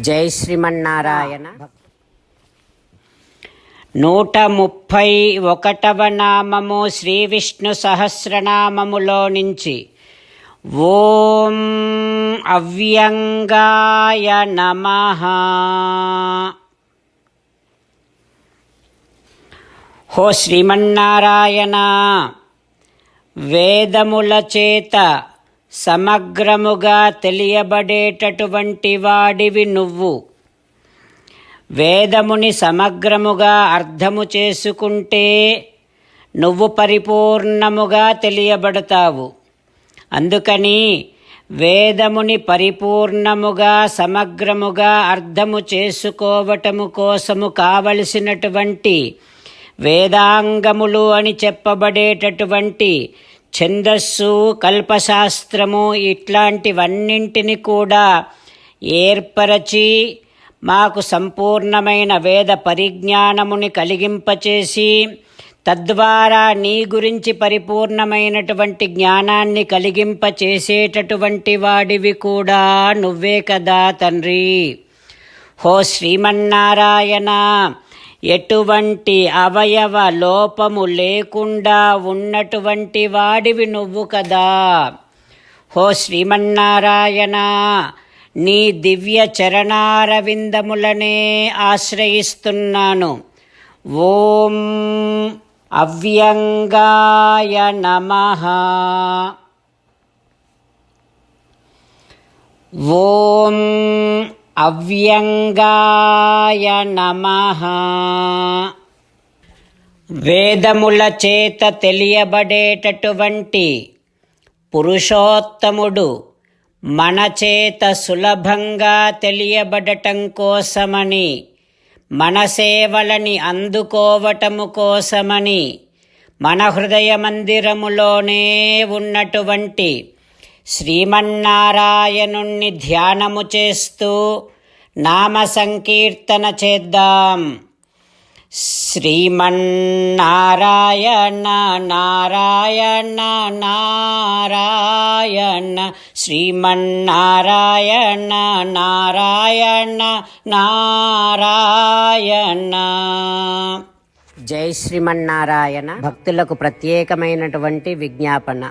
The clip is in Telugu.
జై శ్రీమన్నారాయణ. నూట ముప్పై ఒకటవ నామము శ్రీ విష్ణు సహస్రనామములో నుంచి. ఓం అవ్యంగాయ నమ. హో శ్రీమన్నారాయణ వేదముల చేత సమగ్రముగా తెలియబడేటటువంటి వాడివి నువ్వు. వేదముని సమగ్రముగా అర్థము చేసుకుంటే నువ్వు పరిపూర్ణముగా తెలియబడతావు. అందుకని వేదముని పరిపూర్ణముగా సమగ్రముగా అర్థము చేసుకోవటము కోసము కావలసినటువంటి వేదాంగములు అని చెప్పబడేటటువంటి ఛందస్సు కల్పశాస్త్రము ఇట్లాంటివన్నింటిని కూడా ఏర్పరచి మాకు సంపూర్ణమైన వేద పరిజ్ఞానముని కలిగింపచేసి తద్వారా నీ గురించి పరిపూర్ణమైనటువంటి జ్ఞానాన్ని కలిగింపచేసేటటువంటి వాడివి కూడా నువ్వే కదా తండ్రి. హో శ్రీమన్నారాయణ! ఎటువంటి అవయవ లోపము లేకుండా ఉన్నటువంటి వాడివి నువ్వు కదా. హో శ్రీమన్నారాయణ నీ దివ్య చరణారవిందములనే ఆశ్రయిస్తున్నాను. ఓం అవ్యంగాయ నమః. ఓం అవ్యంగాయ నమః. వేదముల చేత తెలియబడేటటువంటి పురుషోత్తముడు మన చేత సులభంగా తెలియబడటం కోసమని మన సేవలని అందుకోవటము కోసమని మన హృదయ మందిరములోనే ఉన్నటువంటి శ్రీమన్నారాయణుణ్ణి ధ్యానము చేస్తూ నామ సంకీర్తన చేద్దాం. శ్రీమన్నారాయణ నారాయణ నారాయణ శ్రీమన్నారాయణ నారాయణ నారాయణ. జై శ్రీమన్నారాయణ. భక్తులకు ప్రత్యేకమైనటువంటి విజ్ఞాపన.